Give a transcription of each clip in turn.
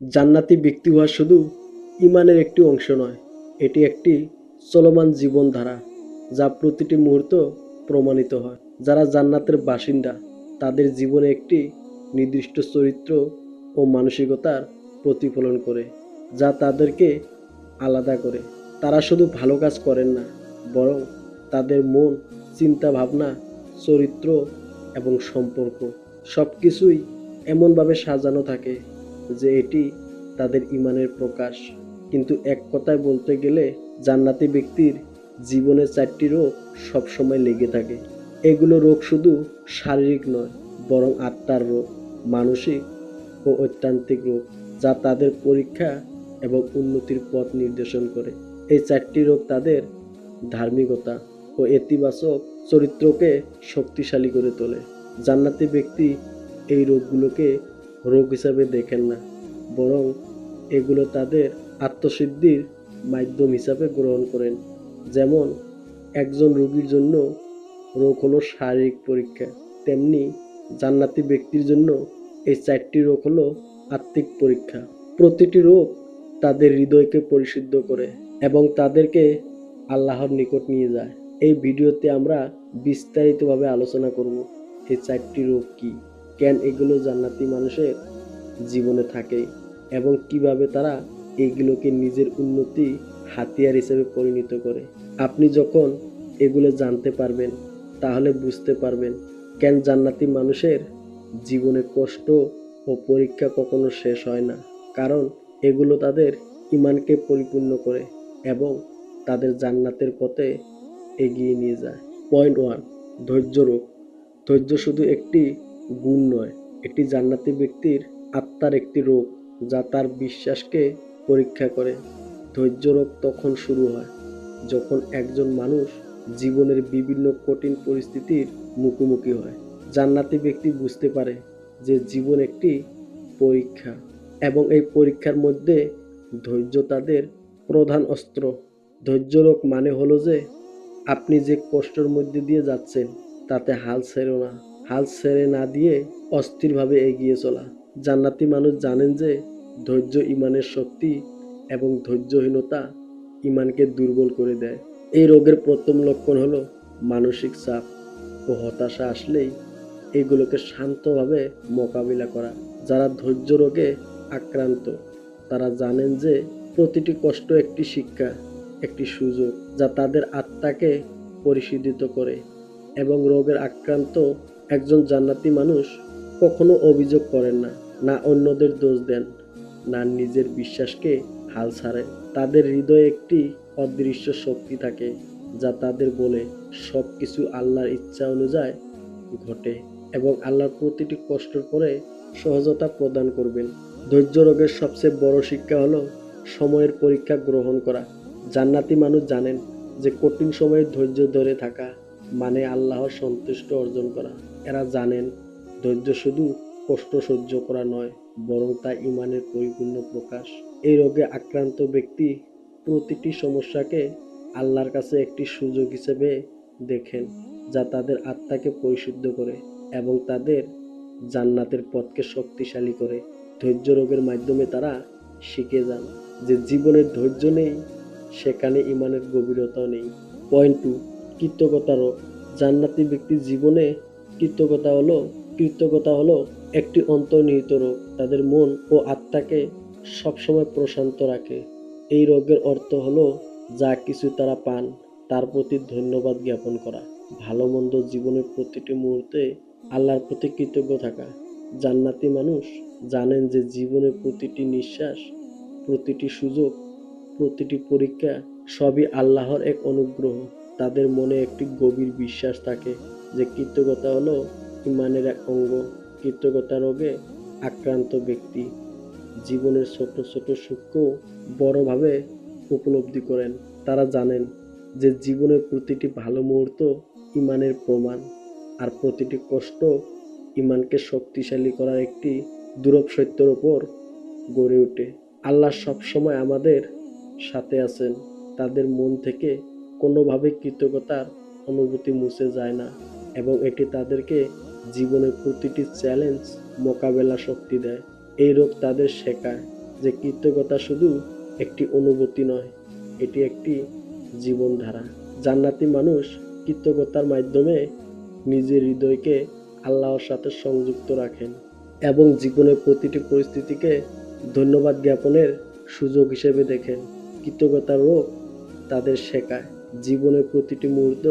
জান্নাতি ব্যক্তি হওয়া শুধু ইমানের একটি অংশ নয়, এটি একটি চলমান জীবনধারা যা প্রতিটি মুহূর্ত প্রমাণিত হয়। যারা জান্নাতের বাসিন্দা, তাদের জীবনে একটি নির্দিষ্ট চরিত্র ও মানসিকতার প্রতিফলন করে, যা তাদেরকে আলাদা করে। তারা শুধু ভালো কাজ করেন না, বরং তাদের মন চিন্তা ভাবনা চরিত্র এবং সম্পর্ক সব কিছুই এমনভাবে সাজানো থাকে যে এটি তাদের ইমানের প্রকাশ। কিন্তু এক কথায় বলতে গেলে, জান্নাতি ব্যক্তির জীবনে চারটি রোগ সবসময় লেগে থাকে। এগুলো রোগ শুধু শারীরিক নয়, বরং আত্মার রোগ, মানসিক ও ঐত্যান্তিক রোগ, যা তাদের পরীক্ষা এবং উন্নতির পথ নির্দেশন করে। এই চারটি রোগ তাদের ধার্মিকতা ও ইতিবাচক চরিত্রকে শক্তিশালী করে তোলে। জান্নাতি ব্যক্তি এই রোগগুলোকে রোগ হিসাবে দেখেন না। বরং এগুলো তাদের আত্মসিদ্ধির মাধ্যম হিসাবে গ্রহণ করেন। যেমন, একজন রোগীর জন্য রোগ হলো শারীরিক পরীক্ষা। তেমনি জান্নাতি ব্যক্তির জন্য এই চারটি রোগ হলো আত্মিক পরীক্ষা। প্রতিটি রোগ তাদের হৃদয়কে পরিশুদ্ধ করে এবং তাদেরকে আল্লাহর নিকট নিয়ে যায়। এই ভিডিওতে আমরা বিস্তারিতভাবে আলোচনা করব, এই চারটি রোগ কি? কেন এগুলো জান্নাতি মানুষের জীবনে থাকে এবং কীভাবে তারা এইগুলোকে নিজের উন্নতি হাতিয়ার হিসেবে পরিণত করে। আপনি যখন এগুলো জানতে পারবেন, তাহলে বুঝতে পারবেন কেন জান্নাতি মানুষের জীবনে কষ্ট ও পরীক্ষা কখনো শেষ হয় না। কারণ এগুলো তাদের ইমানকে পরিপূর্ণ করে এবং তাদের জান্নাতের পথে এগিয়ে নিয়ে যায়। পয়েন্ট ওয়ান, ধৈর্য রোগ। ধৈর্য শুধু একটি গুণ নয়। এটি জান্নাতি ব্যক্তির আত্মার একটি রোগ যা তার বিশ্বাসকে পরীক্ষা করে। ধৈর্য রোগ তখন শুরু হয়। যখন একজন মানুষ জীবনের বিভিন্ন কঠিন পরিস্থিতির মুখোমুখি হয়, জান্নাতি ব্যক্তি বুঝতে পারে যে জীবন একটি পরীক্ষা এবং এই পরীক্ষার মধ্যে ধৈর্য তাদের প্রধান অস্ত্র। ধৈর্য রোগ মানে হলো যে আপনি যে কষ্টের মধ্যে দিয়ে যাচ্ছেন, তাতে হাল ছেড়ো না। হাল ছেড়ে না দিয়ে অস্থিরভাবে এগিয়ে চলা। জান্নাতি মানুষ জানেন যে ধৈর্য ইমানের শক্তি এবং ধৈর্যহীনতা ইমানকে দুর্বল করে দেয়। এই রোগের প্রথম লক্ষণ হলো মানসিক চাপ ও হতাশা আসলেই এগুলোকে শান্তভাবে মোকাবিলা করা। যারা ধৈর্য রোগে আক্রান্ত, তারা জানেন যে প্রতিটি কষ্ট একটি শিক্ষা, একটি সুযোগ যা তাদের আত্মাকে পরিশোধিত করে এবং রোগের আক্রান্ত একজন জান্নাতি মানুষ কখনো অভিযোগ করেন না না অন্যদের দোষ দেন, না নিজের বিশ্বাসকে হাল ছাড়েন তাদের হৃদয়ে একটি অদৃশ্য শক্তি থাকে, যা তাদের বলে সব কিছু আল্লাহর ইচ্ছা অনুযায়ী ঘটে এবং আল্লাহর প্রতিটি কষ্টের পরে সহজতা প্রদান করবেন। ধৈর্য রোগের সবচেয়ে বড় শিক্ষা হলো সময়ের পরীক্ষা গ্রহণ করা। জান্নাতি মানুষ জানেন যে কঠিন সময়ে ধৈর্য ধরে থাকা মানে আল্লাহর সন্তুষ্ট অর্জন করা। এরা জানেন, ধৈর্য শুধু কষ্ট সহ্য করা নয়, বরং তা ইমানের পরিপূর্ণ প্রকাশ। এই রোগে আক্রান্ত ব্যক্তি প্রতিটি সমস্যাকে আল্লাহর কাছে একটি সুযোগ হিসেবে দেখেন, যা তাদের আত্মাকে পরিশুদ্ধ করে এবং তাদের জান্নাতের পথকে শক্তিশালী করে। ধৈর্য রোগের মাধ্যমে তারা শিখে যান যে জীবনের ধৈর্য নেই, সেখানে ইমানের গভীরতাও নেই। পয়েন্ট টু কৃতজ্ঞতা রোগ জান্নাতি ব্যক্তির জীবনে কৃতজ্ঞতা হলো কৃতজ্ঞতা হলো একটি অন্তর্নিহিত রোগ। তাদের মন ও আত্মাকে সবসময় প্রশান্ত রাখে। এই রোগের অর্থ হলো যা কিছু তারা পান, তার প্রতি ধন্যবাদ জ্ঞাপন করা। ভালো মন্দ জীবনের প্রতিটি মুহূর্তে আল্লাহর প্রতি কৃতজ্ঞ থাকা। জান্নাতি মানুষ জানেন যে জীবনের প্রতিটি নিঃশ্বাস, প্রতিটি সুযোগ, প্রতিটি পরীক্ষা সবই আল্লাহর এক অনুগ্রহ। তাদের মনে একটি গভীর বিশ্বাস থাকে যে কৃতজ্ঞতা হলো ইমানের এক অঙ্গ। কৃতজ্ঞতা রোগে আক্রান্ত ব্যক্তি। জীবনের ছোট ছোট সুখকেও বড়ভাবে উপলব্ধি করেন। তারা জানেন যে জীবনের প্রতিটি ভালো মুহূর্ত ইমানের প্রমাণ, আর প্রতিটি কষ্ট ইমানকে শক্তিশালী করার একটি দুরব সত্যের ওপর গড়ে ওঠে। আল্লাহ সবসময় আমাদের সাথে আছেন। তাদের মন থেকে কোনোভাবে কৃতজ্ঞতার অনুভূতি মুছে যায় না এবং এটি তাদেরকে জীবনের প্রতিটি চ্যালেঞ্জ মোকাবেলা শক্তি দেয়। এই রোগ তাদের শেখায় যে কৃতজ্ঞতা শুধু একটি অনুভূতি নয়, এটি একটি জীবনধারা। জান্নাতি মানুষ কৃতজ্ঞতার মাধ্যমে নিজের হৃদয়কে আল্লাহর সাথে সংযুক্ত রাখেন এবং জীবনের প্রতিটি পরিস্থিতিকে ধন্যবাদ জ্ঞাপনের সুযোগ হিসেবে দেখেন। কৃতজ্ঞতার রোগ তাদের শেখায়। জীবনের প্রতিটি মুহূর্ত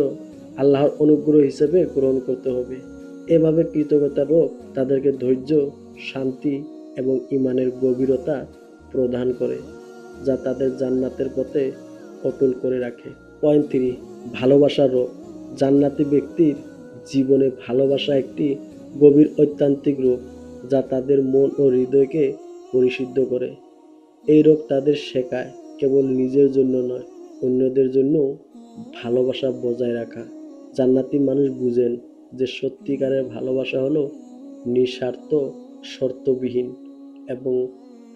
আল্লাহর অনুগ্রহ হিসেবে গ্রহণ করতে হবে। এভাবে কৃতজ্ঞতা রোগ তাদেরকে ধৈর্য, শান্তি এবং ইমানের গভীরতা প্রদান করে, যা তাদের জান্নাতের পথে অটল করে রাখে। পয়েন্ট থ্রি ভালোবাসার রোগ। জান্নাতি ব্যক্তির জীবনে ভালোবাসা একটি গভীর ঐত্যান্তিক রোগ, যা তাদের মন ও হৃদয়কে পরিশুদ্ধ করে। এই রোগ তাদের শেখায়, কেবল নিজের জন্য নয়, অন্যদের জন্য ভালোবাসা বজায় রাখা। জান্নাতি মানুষ বুঝেন যে সত্যিকারের ভালোবাসা হলো নিঃস্বার্থ, শর্তবিহীন এবং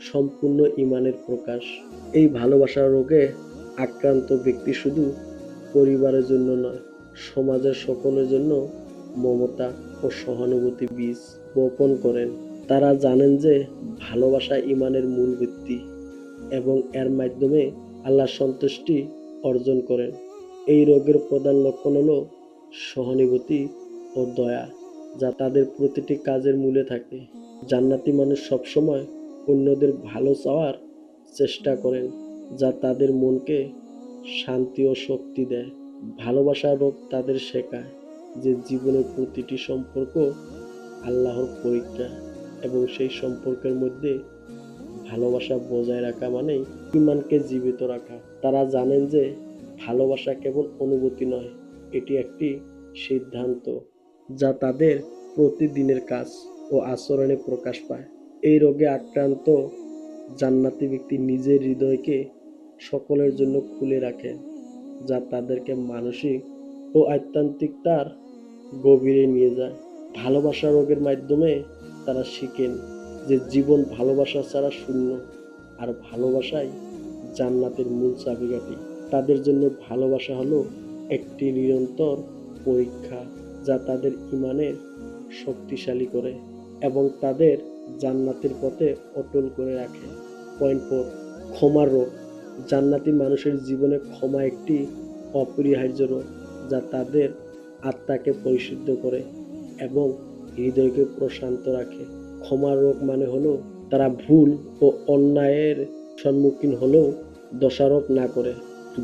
সম্পূর্ণ ইমানের প্রকাশ। এই ভালোবাসার রোগে আক্রান্ত ব্যক্তি শুধু পরিবারের জন্য নয়, সমাজের সকলের জন্য মমতা ও সহানুভূতি বীজ বপন করেন। তারা জানেন যে ভালোবাসা ইমানের মূল ভিত্তি এবং এর মাধ্যমে আল্লাহর সন্তুষ্টি অর্জন করেন। এই রোগের প্রধান লক্ষণ হলো সহানুভূতি ও দয়া, যা তাদের প্রতিটি কাজের মূলে থাকে। জান্নাতি মানুষ সবসময় অন্যদের ভালো চাওয়ার চেষ্টা করেন, যা তাদের মনকে শান্তি ও শক্তি দেয়। ভালোবাসার রোগ তাদের শেখায় যে জীবনের প্রতিটি সম্পর্ক আল্লাহর পরীক্ষা এবং সেই সম্পর্কের মধ্যে ভালোবাসা বজায় রাখা মানেই ইমানকে জীবিত রাখা। তারা জানেন যে ভালোবাসা কেবল অনুভূতি নয়, এটি একটি সিদ্ধান্ত যা তাদের প্রতিদিনের কাজ ও আচরণে প্রকাশ পায়। এই রোগে আক্রান্ত জান্নাতি ব্যক্তি নিজের হৃদয়কে সকলের জন্য খুলে রাখেন যা তাদেরকে মানসিক ও আত্যান্তিকতার গভীরে নিয়ে যায়। ভালোবাসা রোগের মাধ্যমে তারা শিখেন যে জীবন ভালোবাসা ছাড়া শূন্য, আর ভালোবাসাই জান্নাতের মূল চাবিকাঠি। তাদের জন্য ভালোবাসা হলো একটি নিরন্তর পরীক্ষা যা তাদের ইমানের শক্তিশালী করে এবং তাদের জান্নাতের পথে অটল করে রাখে। পয়েন্ট ফোর ক্ষমার রোগ। জান্নাতি মানুষের জীবনে ক্ষমা একটি অপরিহার্য রোগ যা তাদের আত্মাকে পরিশুদ্ধ করে এবং হৃদয়কে প্রশান্ত রাখে। ক্ষমার রোগ মানে হলো তারা ভুল ও অন্যায়ের সম্মুখীন হলেও দোষারোপ না করে।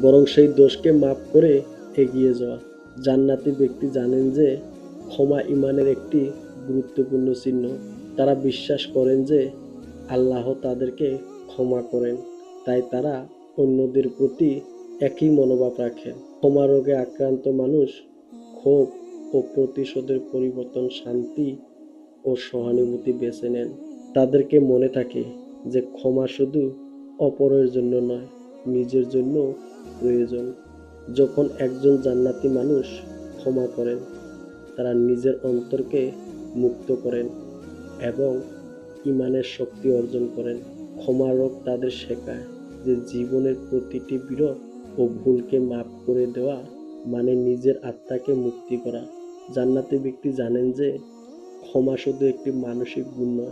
বরং সেই দোষকে মাফ করে এগিয়ে যাওয়া। জান্নাতি ব্যক্তি জানেন যে ক্ষমা ইমানের একটি গুরুত্বপূর্ণ চিহ্ন। তারা বিশ্বাস করেন যে আল্লাহ তাদেরকে ক্ষমা করেন, তাই তারা অন্যদের প্রতি একই মনোভাব রাখেন। ক্ষমা রোগে আক্রান্ত মানুষ ক্ষোভ ও প্রতিশোধের পরিবর্তন শান্তি ও সহানুভূতি বেছে নেন। তাদেরকে মনে থাকে যে ক্ষমা শুধু অপরের জন্য নয় নিজের জন্য প্রয়োজন। যখন একজন জান্নাতি মানুষ ক্ষমা করেন, তারা নিজের অন্তরকে মুক্ত করেন এবং ইমানের শক্তি অর্জন করেন। ক্ষমা রোগ তাদের শেখায় যে জীবনের প্রতিটি বিরোধ ও ভুলকে মাফ করে দেওয়া মানে নিজের আত্মাকে মুক্তি করা। জান্নাতি ব্যক্তি জানেন যে ক্ষমা শুধু একটি মানসিক গুণ নয়,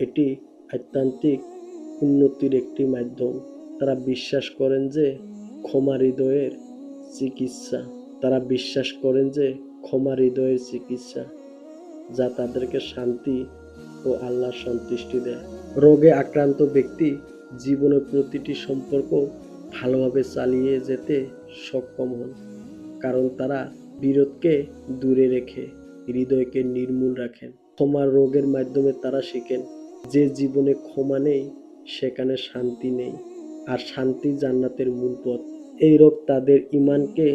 এটি আত্যান্তিক উন্নতির একটি মাধ্যম। তারা বিশ্বাস করেন যে ক্ষমা হৃদয়ের চিকিৎসা। তারা বিশ্বাস করেন যে ক্ষমা হৃদয়ের চিকিৎসা যা তাদেরকে শান্তি ও আল্লাহর সন্তুষ্টি দেয়। রোগে আক্রান্ত ব্যক্তি জীবনের প্রতিটি সম্পর্ক ভালোভাবে চালিয়ে যেতে সক্ষম হন, কারণ তারা বিরোধকে দূরে রেখে হৃদয়কে নির্মূল রাখেন। ক্ষমার রোগের মাধ্যমে তারা শিখেন, যে জীবনে ক্ষমা নেই, সেখানে শান্তি নেই। আর শান্তি জান্নাতের মূল পথ। এই রোগ তাদের ইমানকে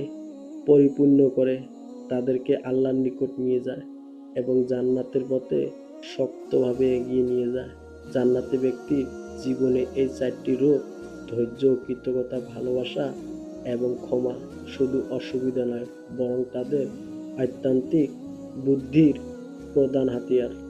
পরিপূর্ণ করে, তাদেরকে আল্লাহর নিকট নিয়ে যায় এবং জান্নাতের পথে শক্তভাবে এগিয়ে নিয়ে যায়। জান্নাতি ব্যক্তির জীবনে এই চারটি রোগ, ধৈর্য, কৃতজ্ঞতা, ভালোবাসা এবং ক্ষমা শুধু অসুবিধা নয়, বরং তাদের আত্যান্তিক বুদ্ধির প্রধান হাতিয়ার।